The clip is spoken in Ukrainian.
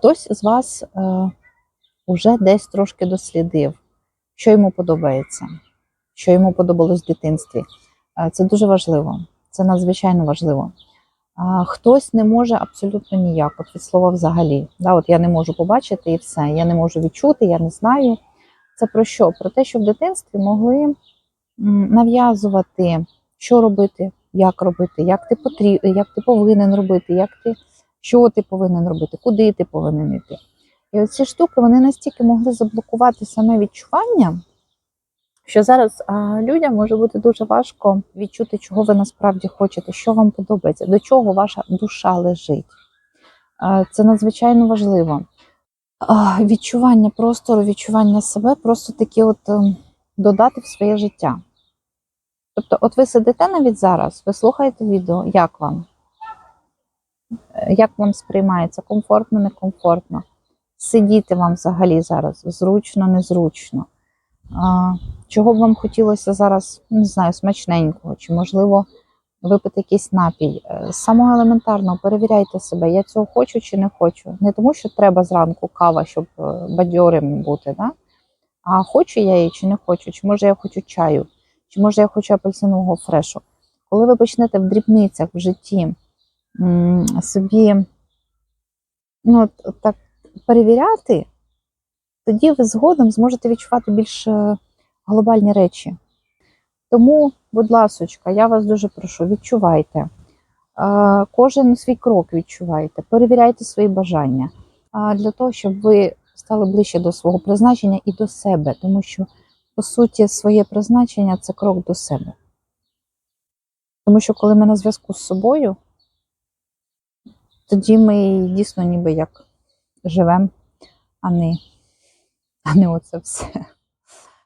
Хтось з вас е, уже десь трошки дослідив, що йому подобається, що йому подобалось в дитинстві. Е, Це дуже важливо, це надзвичайно важливо. Хтось не може абсолютно ніяк, от від слова взагалі. Да, от я не можу побачити і все, я не можу відчути, я не знаю. Це про що? Про те, що в дитинстві могли нав'язувати, що робити, як робити, як ти потріб, як ти повинен робити, як ти, що ти повинен робити, куди ти повинен йти. І оці штуки вони настільки могли заблокувати саме відчування, що зараз а, людям може бути дуже важко відчути, чого ви насправді хочете, що вам подобається, до чого ваша душа лежить. А, це надзвичайно важливо. А, відчування простору, відчування себе, просто такі от ем, додати в своє життя. Тобто, от ви сидите навіть зараз, ви слухаєте відео, як вам? Як вам сприймається? Комфортно, некомфортно? Сидіти вам взагалі зараз зручно, незручно. Чого б вам хотілося зараз, не знаю, смачненького, чи, можливо, випити якийсь напій. Е, З самого елементарного перевіряйте себе, я цього хочу чи не хочу. Не тому, що треба зранку кава, щоб е, бадьорим бути, да? а хочу я її чи не хочу, чи може я хочу чаю, чи може я хочу апельсинового фрешу. Коли ви почнете в дрібницях в житті собі ну, так перевіряти, тоді ви згодом зможете відчувати більш е, глобальні речі. Тому, будь ласочка, я вас дуже прошу, відчувайте. Е, Кожен свій крок відчувайте, перевіряйте свої бажання для того, щоб ви стали ближче до свого призначення і до себе, тому що, по суті, своє призначення це крок до себе. Тому що коли ми на зв'язку з собою, тоді ми дійсно ніби як живемо, а не, а не оце все.